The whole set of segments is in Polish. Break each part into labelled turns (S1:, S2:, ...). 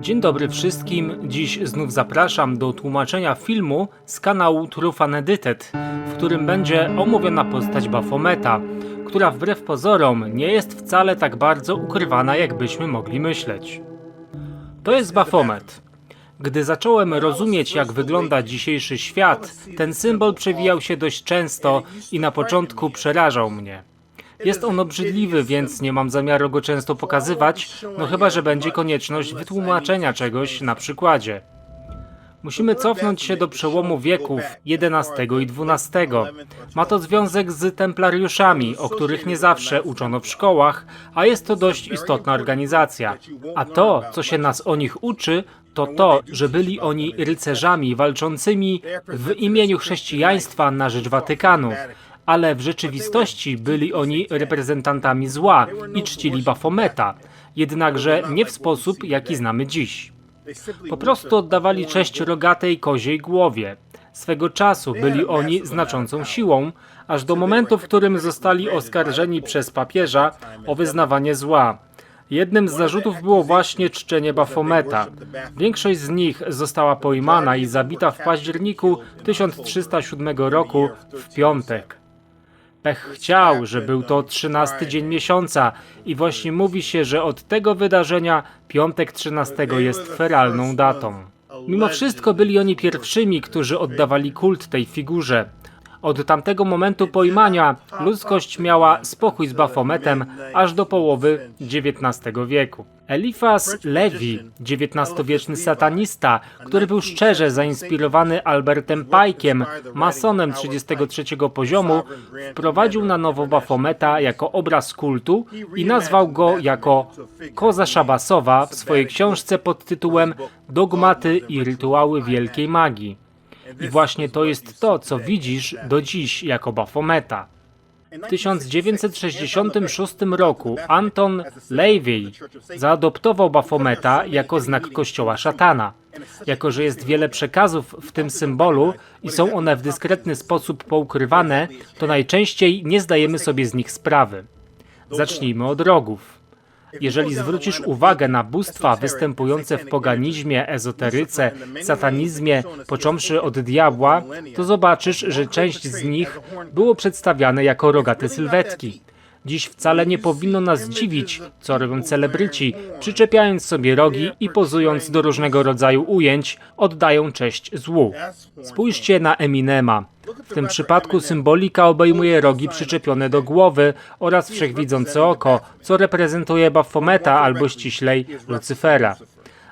S1: Dzień dobry wszystkim. Dziś znów zapraszam do tłumaczenia filmu z kanału Trufan Edited, w którym będzie omówiona postać Bafometa, która wbrew pozorom nie jest wcale tak bardzo ukrywana, jakbyśmy mogli myśleć. To jest Bafomet. Gdy zacząłem rozumieć, jak wygląda dzisiejszy świat, ten symbol przewijał się dość często i na początku przerażał mnie. Jest on obrzydliwy, więc nie mam zamiaru go często pokazywać, no chyba, że będzie konieczność wytłumaczenia czegoś na przykładzie. Musimy cofnąć się do przełomu wieków XI i XII. Ma to związek z templariuszami, o których nie zawsze uczono w szkołach, a jest to dość istotna organizacja. A to, co się nas o nich uczy, to to, że byli oni rycerzami walczącymi w imieniu chrześcijaństwa na rzecz Watykanu ale w rzeczywistości byli oni reprezentantami zła i czcili Bafometa, jednakże nie w sposób, jaki znamy dziś. Po prostu oddawali cześć rogatej koziej głowie. Swego czasu byli oni znaczącą siłą, aż do momentu, w którym zostali oskarżeni przez papieża o wyznawanie zła. Jednym z zarzutów było właśnie czczenie Bafometa. Większość z nich została pojmana i zabita w październiku 1307 roku w piątek. Pech chciał, że był to trzynasty dzień miesiąca i właśnie mówi się, że od tego wydarzenia piątek 13 jest feralną datą. Mimo wszystko byli oni pierwszymi, którzy oddawali kult tej figurze. Od tamtego momentu pojmania ludzkość miała spokój z Bafometem aż do połowy XIX wieku. Elifas Levi, XIX-wieczny satanista, który był szczerze zainspirowany Albertem Pajkiem, masonem 33 poziomu, wprowadził na nowo Bafometa jako obraz kultu i nazwał go jako Koza Szabasowa w swojej książce pod tytułem Dogmaty i rytuały wielkiej magii. I właśnie to jest to, co widzisz do dziś jako Bafometa. W 1966 roku Anton Levy zaadoptował Bafometa jako znak kościoła szatana. Jako, że jest wiele przekazów w tym symbolu i są one w dyskretny sposób poukrywane, to najczęściej nie zdajemy sobie z nich sprawy. Zacznijmy od rogów. Jeżeli zwrócisz uwagę na bóstwa występujące w poganizmie, ezoteryce, satanizmie, począwszy od diabła, to zobaczysz, że część z nich było przedstawiane jako rogate sylwetki. Dziś wcale nie powinno nas dziwić, co robią celebryci, przyczepiając sobie rogi i pozując do różnego rodzaju ujęć, oddają cześć złu. Spójrzcie na Eminema. W tym przypadku symbolika obejmuje rogi przyczepione do głowy oraz wszechwidzące oko, co reprezentuje Baphometa albo ściślej Lucyfera.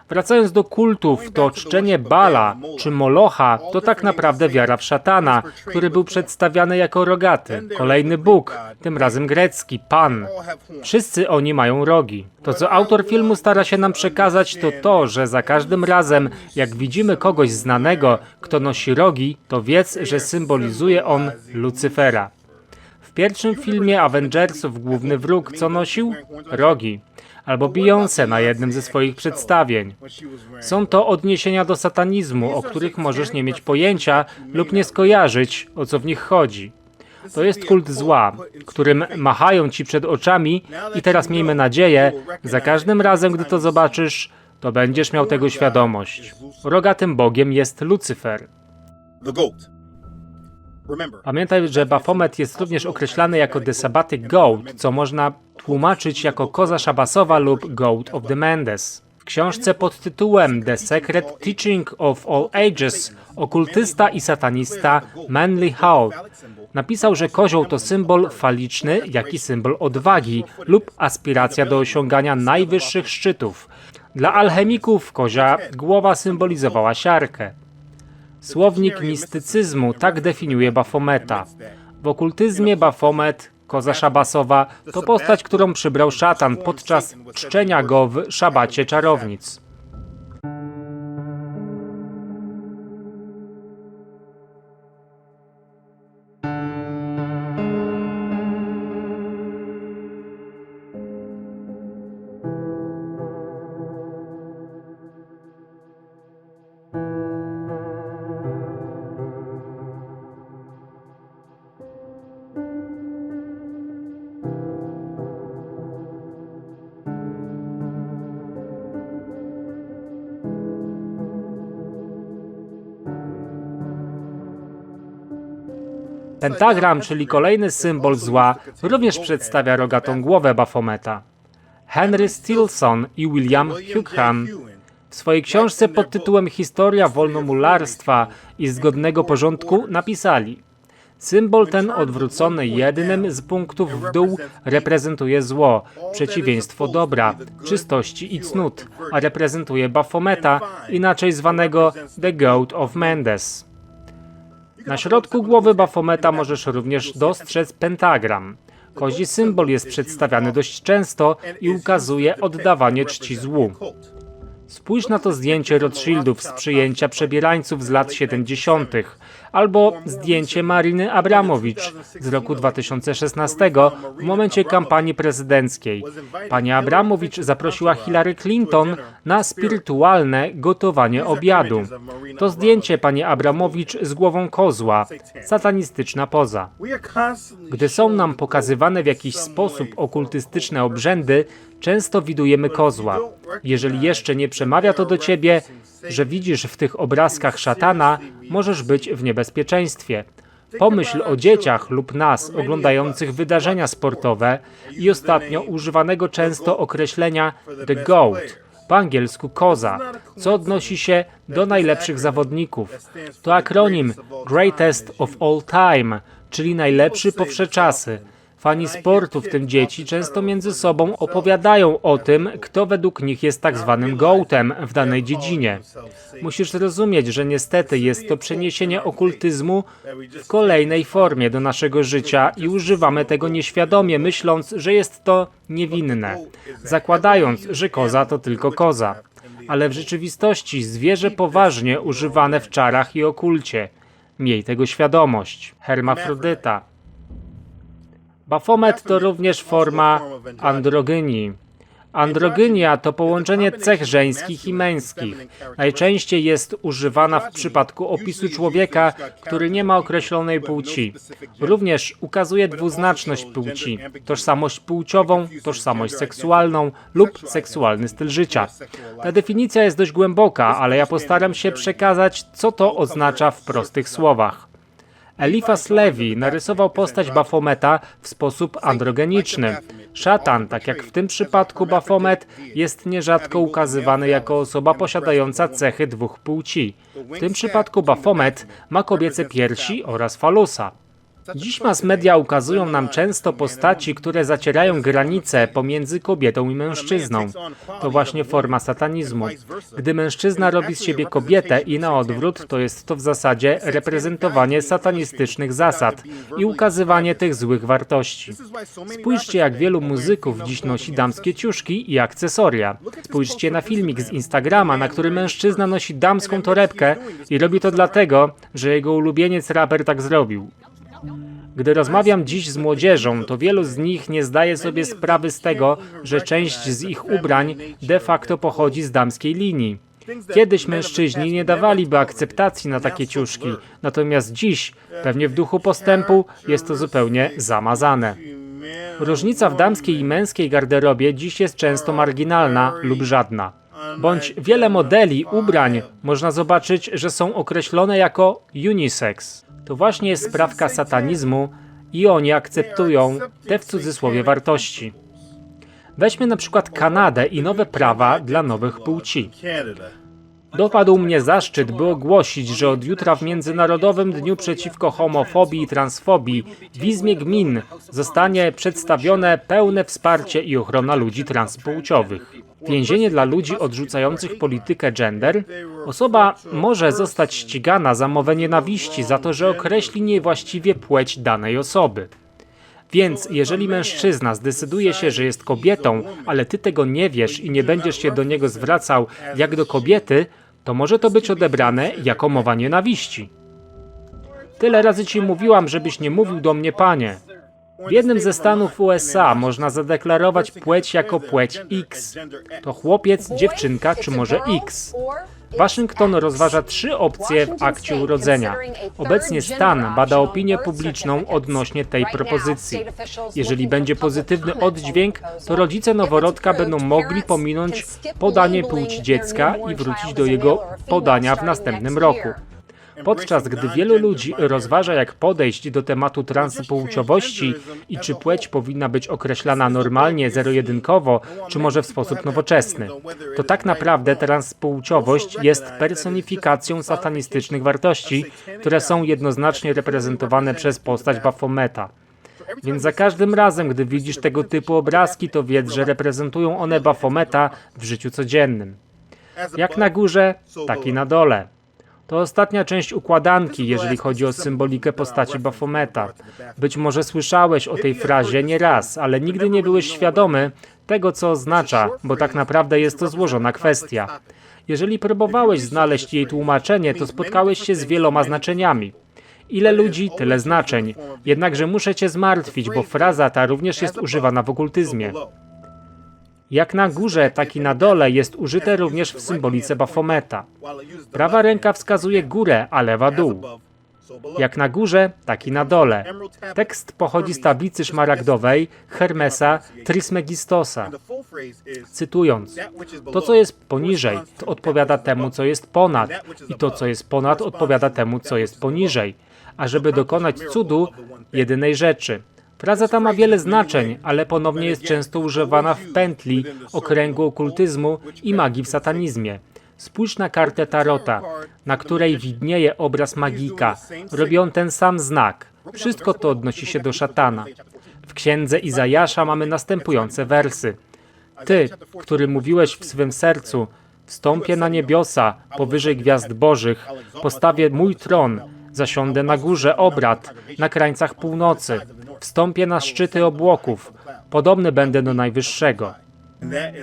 S1: Wracając do kultów, to czczenie Bala czy Molocha to tak naprawdę wiara w szatana, który był przedstawiany jako rogaty. Kolejny bóg, tym razem grecki, Pan. Wszyscy oni mają rogi. To, co autor filmu stara się nam przekazać, to to, że za każdym razem, jak widzimy kogoś znanego, kto nosi rogi, to wiedz, że symbolizuje on Lucyfera. W pierwszym filmie Avengersów główny wróg co nosił? Rogi albo Beyoncé na jednym ze swoich przedstawień. Są to odniesienia do satanizmu, o których możesz nie mieć pojęcia lub nie skojarzyć, o co w nich chodzi. To jest kult zła, którym machają ci przed oczami i teraz miejmy nadzieję, za każdym razem, gdy to zobaczysz, to będziesz miał tego świadomość. Rogatym bogiem jest Lucyfer. Pamiętaj, że Baphomet jest również określany jako The Sabbatic Goat, co można tłumaczyć jako koza szabasowa lub Goat of the Mendes. W książce pod tytułem The Secret Teaching of All Ages okultysta i satanista Manly Hall napisał, że kozioł to symbol faliczny, jak i symbol odwagi lub aspiracja do osiągania najwyższych szczytów. Dla alchemików kozia głowa symbolizowała siarkę. Słownik mistycyzmu tak definiuje Bafometa. W okultyzmie Bafomet, koza szabasowa, to postać, którą przybrał szatan podczas czczenia go w szabacie czarownic. Pentagram, czyli kolejny symbol zła, również przedstawia rogatą głowę Baphometa. Henry Stilson i William Hougham w swojej książce pod tytułem Historia wolnomularstwa i zgodnego porządku napisali Symbol ten odwrócony jednym z punktów w dół reprezentuje zło, przeciwieństwo dobra, czystości i cnót, a reprezentuje Baphometa, inaczej zwanego The Goat of Mendes. Na środku głowy Baphometa możesz również dostrzec pentagram. Kozi symbol jest przedstawiany dość często i ukazuje oddawanie czci złu. Spójrz na to zdjęcie Rothschildów z przyjęcia przebierańców z lat 70., albo zdjęcie Mariny Abramowicz z roku 2016 w momencie kampanii prezydenckiej. Pani Abramowicz zaprosiła Hillary Clinton na spirytualne gotowanie obiadu. To zdjęcie pani Abramowicz z głową kozła, satanistyczna poza. Gdy są nam pokazywane w jakiś sposób okultystyczne obrzędy, często widujemy kozła. Jeżeli jeszcze nie przemawia to do ciebie, że widzisz w tych obrazkach szatana, możesz być w niebezpieczeństwie. Pomyśl o dzieciach lub nas oglądających wydarzenia sportowe i ostatnio używanego często określenia the goat, po angielsku koza, co odnosi się do najlepszych zawodników. To akronim Greatest of All Time, czyli najlepszy po wsze czasy. Fani sportu, w tym dzieci, często między sobą opowiadają o tym, kto według nich jest tak zwanym gołtem w danej dziedzinie. Musisz zrozumieć, że niestety jest to przeniesienie okultyzmu w kolejnej formie do naszego życia i używamy tego nieświadomie, myśląc, że jest to niewinne, zakładając, że koza to tylko koza. Ale w rzeczywistości zwierzę poważnie używane w czarach i okulcie. Miej tego świadomość. Hermafrodyta. Bafomet to również forma androgynii. Androgynia to połączenie cech żeńskich i męskich. Najczęściej jest używana w przypadku opisu człowieka, który nie ma określonej płci. Również ukazuje dwuznaczność płci, tożsamość płciową, tożsamość seksualną lub seksualny styl życia. Ta definicja jest dość głęboka, ale ja postaram się przekazać, co to oznacza w prostych słowach. Eliphas Levi narysował postać Bafometa w sposób androgeniczny. Szatan, tak jak w tym przypadku Bafomet, jest nierzadko ukazywany jako osoba posiadająca cechy dwóch płci. W tym przypadku Bafomet ma kobiece piersi oraz falusa. Dziś mass media ukazują nam często postaci, które zacierają granice pomiędzy kobietą i mężczyzną. To właśnie forma satanizmu. Gdy mężczyzna robi z siebie kobietę i na odwrót, to jest to w zasadzie reprezentowanie satanistycznych zasad i ukazywanie tych złych wartości. Spójrzcie, jak wielu muzyków dziś nosi damskie ciuszki i akcesoria. Spójrzcie na filmik z Instagrama, na którym mężczyzna nosi damską torebkę i robi to dlatego, że jego ulubieniec raper tak zrobił. Gdy rozmawiam dziś z młodzieżą, to wielu z nich nie zdaje sobie sprawy z tego, że część z ich ubrań de facto pochodzi z damskiej linii. Kiedyś mężczyźni nie dawaliby akceptacji na takie ciuszki, natomiast dziś, pewnie w duchu postępu, jest to zupełnie zamazane. Różnica w damskiej i męskiej garderobie dziś jest często marginalna lub żadna. Bądź wiele modeli ubrań można zobaczyć, że są określone jako unisex. To właśnie jest sprawka satanizmu i oni akceptują te w cudzysłowie wartości. Weźmy na przykład Kanadę i nowe prawa dla nowych płci. Dopadł mnie zaszczyt, by ogłosić, że od jutra w Międzynarodowym Dniu Przeciwko Homofobii i Transfobii w Izmie Gmin zostanie przedstawione pełne wsparcie i ochrona ludzi transpłciowych. Więzienie dla ludzi odrzucających politykę gender. Osoba może zostać ścigana za mowę nienawiści za to, że określi niewłaściwie płeć danej osoby. Więc jeżeli mężczyzna zdecyduje się, że jest kobietą, ale ty tego nie wiesz i nie będziesz się do niego zwracał jak do kobiety, to może to być odebrane jako mowa nienawiści. Tyle razy ci mówiłam, żebyś nie mówił do mnie panie. W jednym ze stanów USA można zadeklarować płeć jako płeć X. To chłopiec, dziewczynka czy może X. Waszyngton rozważa trzy opcje w akcie urodzenia. Obecnie stan bada opinię publiczną odnośnie tej propozycji. Jeżeli będzie pozytywny oddźwięk, to rodzice noworodka będą mogli pominąć podanie płci dziecka i wrócić do jego podania w następnym roku. Podczas gdy wielu ludzi rozważa, jak podejść do tematu transpłciowości i czy płeć powinna być określana normalnie, zero-jedynkowo, czy może w sposób nowoczesny, to tak naprawdę transpłciowość jest personifikacją satanistycznych wartości, które są jednoznacznie reprezentowane przez postać Baphometa. Więc za każdym razem, gdy widzisz tego typu obrazki, to wiedz, że reprezentują one Baphometa w życiu codziennym. Jak na górze, tak i na dole. To ostatnia część układanki, jeżeli chodzi o symbolikę postaci Baphometa. Być może słyszałeś o tej frazie nie raz, ale nigdy nie byłeś świadomy tego, co oznacza, bo tak naprawdę jest to złożona kwestia. Jeżeli próbowałeś znaleźć jej tłumaczenie, to spotkałeś się z wieloma znaczeniami. Ile ludzi, tyle znaczeń. Jednakże muszę cię zmartwić, bo fraza ta również jest używana w okultyzmie. Jak na górze, tak i na dole jest użyte również w symbolice Baphometa. Prawa ręka wskazuje górę, a lewa dół. Jak na górze, tak i na dole. Tekst pochodzi z tablicy szmaragdowej Hermesa Trismegistosa. Cytując, to co jest poniżej, odpowiada temu, co jest ponad, i to, co jest ponad, odpowiada temu, co jest poniżej. A żeby dokonać cudu, jedynej rzeczy. Fraza ta ma wiele znaczeń, ale ponownie jest często używana w pętli okręgu okultyzmu i magii w satanizmie. Spójrz na kartę Tarota, na której widnieje obraz magika. Robi on ten sam znak. Wszystko to odnosi się do szatana. W księdze Izajasza mamy następujące wersy. Ty, który mówiłeś w swym sercu, wstąpię na niebiosa, powyżej gwiazd bożych, postawię mój tron, zasiądę na górze obrad, na krańcach północy, wstąpię na szczyty obłoków, podobny będę do Najwyższego.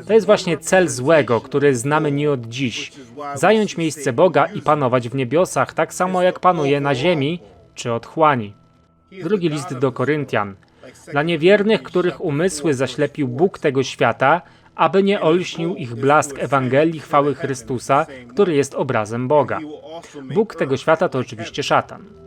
S1: To jest właśnie cel złego, który znamy nie od dziś. Zająć miejsce Boga i panować w niebiosach, tak samo jak panuje na ziemi czy otchłani. Drugi list do Koryntian. Dla niewiernych, których umysły zaślepił Bóg tego świata, aby nie olśnił ich blask Ewangelii chwały Chrystusa, który jest obrazem Boga. Bóg tego świata to oczywiście szatan.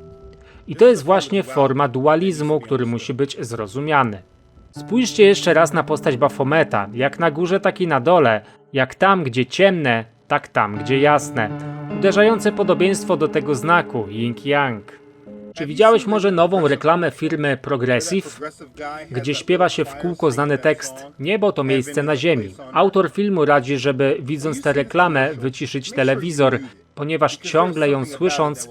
S1: I to jest właśnie forma dualizmu, który musi być zrozumiany. Spójrzcie jeszcze raz na postać Bafometa, jak na górze, tak i na dole, jak tam, gdzie ciemne, tak tam, gdzie jasne. Uderzające podobieństwo do tego znaku yin-yang. Czy widziałeś może nową reklamę firmy Progressive, gdzie śpiewa się w kółko znany tekst Niebo to miejsce na ziemi. Autor filmu radzi, żeby widząc tę reklamę wyciszyć telewizor, ponieważ ciągle ją słysząc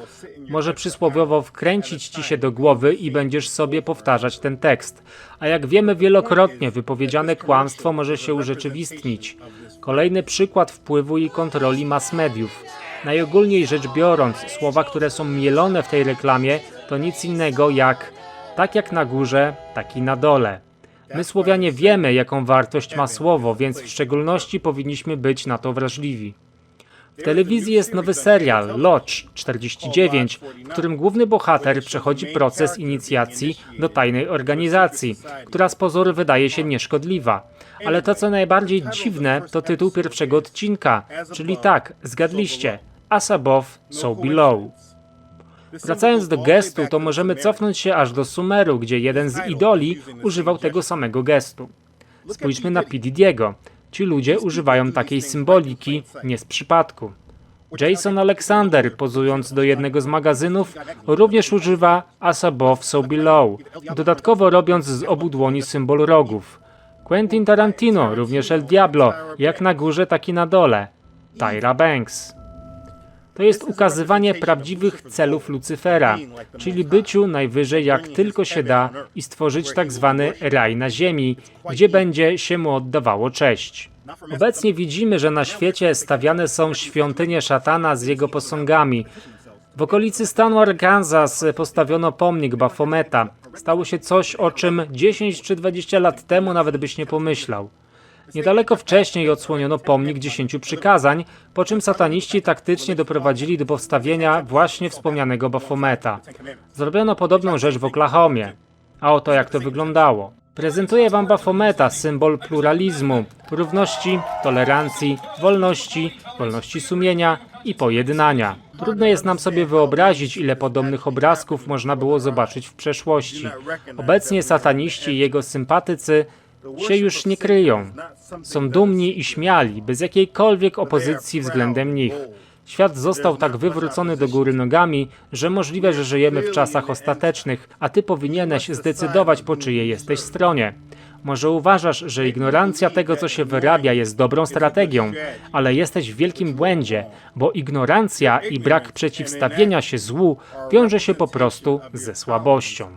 S1: może przysłowiowo wkręcić ci się do głowy i będziesz sobie powtarzać ten tekst. A jak wiemy wielokrotnie, wypowiedziane kłamstwo może się urzeczywistnić. Kolejny przykład wpływu i kontroli mass mediów. Najogólniej rzecz biorąc, słowa, które są mielone w tej reklamie, to nic innego jak tak jak na górze, tak i na dole. My Słowianie wiemy, jaką wartość ma słowo, więc w szczególności powinniśmy być na to wrażliwi. W telewizji jest nowy serial Lodge 49, w którym główny bohater przechodzi proces inicjacji do tajnej organizacji, która z pozoru wydaje się nieszkodliwa. Ale to, co najbardziej dziwne, to tytuł pierwszego odcinka, czyli tak, zgadliście, as above, so below. Wracając do gestu, to możemy cofnąć się aż do Sumeru, gdzie jeden z idoli używał tego samego gestu. Spójrzmy na P. Diddy'ego. Ci ludzie używają takiej symboliki nie z przypadku. Jason Alexander, pozując do jednego z magazynów, również używa as above, so below, dodatkowo robiąc z obu dłoni symbol rogów. Quentin Tarantino, również El Diablo, jak na górze, tak i na dole. Tyra Banks. To jest ukazywanie prawdziwych celów Lucyfera, czyli byciu najwyżej jak tylko się da i stworzyć tak zwany raj na ziemi, gdzie będzie się mu oddawało cześć. Obecnie widzimy, że na świecie stawiane są świątynie szatana z jego posągami. W okolicy stanu Arkansas postawiono pomnik Bafometa. Stało się coś, o czym 10 czy 20 lat temu nawet byś nie pomyślał. Niedaleko wcześniej odsłoniono pomnik dziesięciu przykazań, po czym sataniści taktycznie doprowadzili do powstawienia właśnie wspomnianego Bafometa. Zrobiono podobną rzecz w Oklahomie. A oto jak to wyglądało. Prezentuję wam Bafometa, symbol pluralizmu, równości, tolerancji, wolności, wolności sumienia i pojednania. Trudno jest nam sobie wyobrazić, ile podobnych obrazków można było zobaczyć w przeszłości. Obecnie sataniści i jego sympatycy się już nie kryją. Są dumni i śmiali, bez jakiejkolwiek opozycji względem nich. Świat został tak wywrócony do góry nogami, że możliwe, że żyjemy w czasach ostatecznych, a ty powinieneś zdecydować, po czyjej jesteś stronie. Może uważasz, że ignorancja tego, co się wyrabia, jest dobrą strategią, ale jesteś w wielkim błędzie, bo ignorancja i brak przeciwstawienia się złu wiąże się po prostu ze słabością.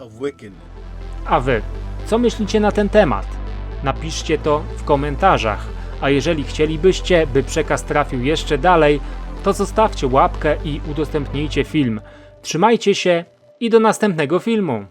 S1: A wy, co myślicie na ten temat? Napiszcie to w komentarzach. A jeżeli chcielibyście, by przekaz trafił jeszcze dalej, to zostawcie łapkę i udostępnijcie film. Trzymajcie się i do następnego filmu.